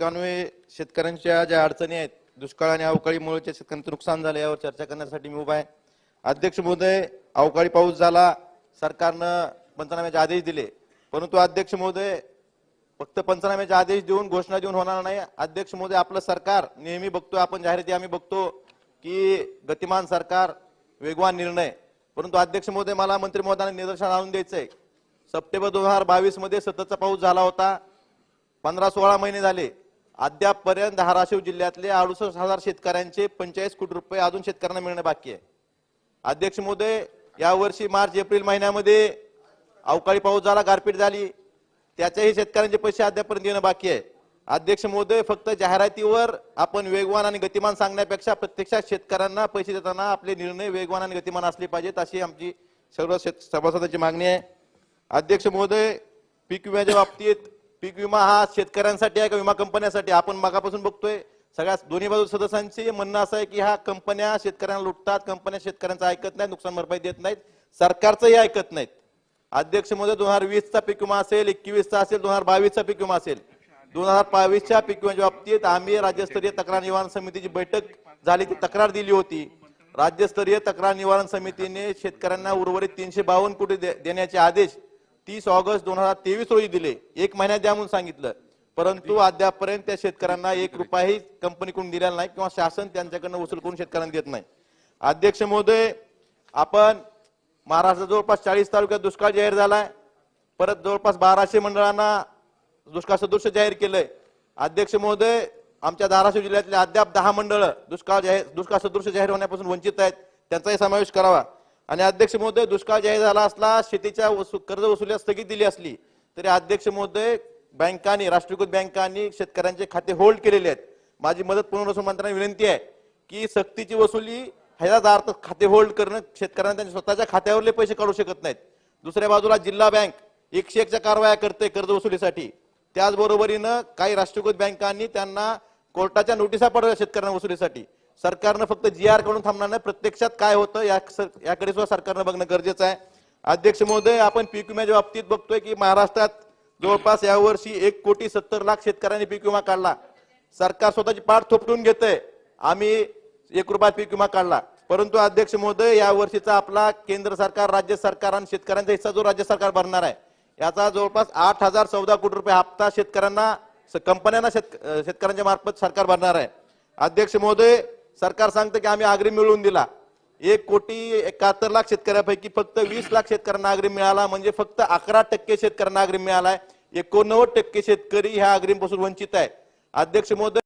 पिकांमुळे शेतकऱ्यांच्या ज्या अडचणी आहेत दुष्काळ आणि अवकाळीमुळे शेतकऱ्यांचं नुकसान झालं यावर चर्चा करण्यासाठी मी उभा आहे. अध्यक्ष महोदय अवकाळी पाऊस झाला सरकारनं पंचनाम्याचे आदेश दिले. परंतु अध्यक्ष महोदय फक्त पंचनाम्याचे आदेश देऊन घोषणा देऊन होणार नाही. अध्यक्ष महोदय आपलं सरकार नेहमी बघतो आपण जाहिराती आम्ही बघतो की गतिमान सरकार वेगवान निर्णय. परंतु अध्यक्ष महोदय मला मंत्री महोदयांना निदर्शन आणून द्यायचंय. सप्टेंबर दोन हजार बावीसमध्ये सततचा पाऊस झाला होता. पंधरा सोळा महिने झाले. अद्यापपर्यंत धाराशिव जिल्ह्यातले अडुसष्ट हजार शेतकऱ्यांचे पंचेचाळीस कोटी रुपये अजून शेतकऱ्यांना मिळणं बाकी आहे. अध्यक्ष महोदय यावर्षी मार्च एप्रिल महिन्यामध्ये अवकाळी पाऊस झाला गारपीट झाली. त्याच्याही शेतकऱ्यांचे पैसे अद्यापर्यंत येणं बाकी आहे. अध्यक्ष महोदय फक्त जाहिरातीवर आपण वेगवान आणि गतिमान सांगण्यापेक्षा प्रत्यक्षात शेतकऱ्यांना पैसे देताना आपले निर्णय वेगवान आणि गतिमान असले पाहिजेत अशी आमची सर्व शेत सभासदांची मागणी आहे. अध्यक्ष महोदय पीक विम्याच्या बाबतीत पीक विमा हा शेतकऱ्यांसाठी आहे का विमा कंपन्यासाठी? आपण मागापासून बघतोय सगळ्या दोन्ही बाजू सदस्यांचे म्हणणं असं आहे की हा कंपन्या शेतकऱ्यांना लुटतात कंपन्या शेतकऱ्यांचं ऐकत नाहीत नुकसान भरपाई देत नाहीत सरकारचंही ऐकत नाहीत. अध्यक्ष महोदय दोन हजार वीसचा पीक विमा असेल एकवीसचा असेल दोन हजार बावीसचा पीक विमा असेल. दोन हजार बावीसच्या पीक विम्याच्या बाबतीत आम्ही राज्यस्तरीय तक्रार निवारण समितीची बैठक झाली ती तक्रार दिली होती. राज्यस्तरीय तक्रार निवारण समितीने शेतकऱ्यांना उर्वरित तीनशे बावन्न कोटी दे- देण्याचे आदेश तीस ऑगस्ट दोन हजार तेवीस रोजी दिले. एक महिन्यात द्या म्हणून सांगितलं. परंतु अद्यापपर्यंत त्या शेतकऱ्यांना एक रुपयाही कंपनीकडून दिलेला नाही किंवा शासन त्यांच्याकडनं वसूल करून शेतकऱ्यांना देत नाही. अध्यक्ष महोदय आपण महाराष्ट्रात जवळपास चाळीस तालुक्यात दुष्काळ जाहीर झालाय. परत जवळपास बाराशे मंडळांना दुष्काळ सदृश जाहीर केलंय. अध्यक्ष महोदय आमच्या धाराशिव जिल्ह्यातले अद्याप दहा मंडळ दुष्काळ जाहीर दुष्काळ सदृश जाहीर होण्यापासून वंचित आहेत. त्यांचाही समावेश करावा. आणि अध्यक्ष महोदय दुष्काळ जाहीर झाला असला शेतीच्या वसू कर्ज वसुली स्थगित दिली असली तरी अध्यक्ष महोदय बँकांनी राष्ट्रीयकृत बँकांनी शेतकऱ्यांचे खाते होल्ड केलेले आहेत. माझी मदत पुनर्वसन मंत्र्यांना विनंती आहे की सक्तीची वसुली ह्याचा अर्थ खाते होल्ड करणं शेतकऱ्यांना त्यांच्या स्वतःच्या खात्यावरले पैसे काढू शकत नाहीत. दुसऱ्या बाजूला जिल्हा बँक एकशे एकच्या कारवाया करते कर्ज वसुलीसाठी. त्याचबरोबरीनं काही राष्ट्रीयकृत बँकांनी त्यांना कोर्टाच्या नोटिसा पाठवल्या शेतकऱ्यांना वसुलीसाठी. सरकारनं फक्त जी आरकडून थांबणार नाही. प्रत्यक्षात काय होतं या याकडे सुद्धा सरकारनं बघणं गरजेचं आहे. अध्यक्ष महोदय आपण पीक विम्याच्या बाबतीत बघतोय की महाराष्ट्रात जवळपास यावर्षी एक कोटी सत्तर लाख शेतकऱ्यांनी पीक विमा काढला. सरकार स्वतःची पाठ थोपटून घेतंय. आम्ही एक रुपयात पीक विमा काढला. परंतु अध्यक्ष महोदय या वर्षीचा आपला केंद्र सरकार राज्य सरकार आणि शेतकऱ्यांचा हिस्सा जो राज्य सरकार भरणार आहे याचा जवळपास आठ हजार चौदा कोटी रुपये हप्ता शेतकऱ्यांना स- कंपन्यांना शेतकऱ्यांच्या मार्फत सरकार भरणार आहे. अध्यक्ष महोदय सरकार सांगतं की आम्ही आग्री मिळवून दिला. एक कोटी एकाहत्तर लाख शेतकऱ्यापैकी फक्त वीस लाख शेतकऱ्यांना अग्रिम मिळाला म्हणजे फक्त अकरा टक्के शेतकऱ्यांना अग्रिम मिळालाय. एकोणनव्वद टक्के शेतकरी ह्या आग्रीपासून वंचित आहे. अध्यक्ष महोदय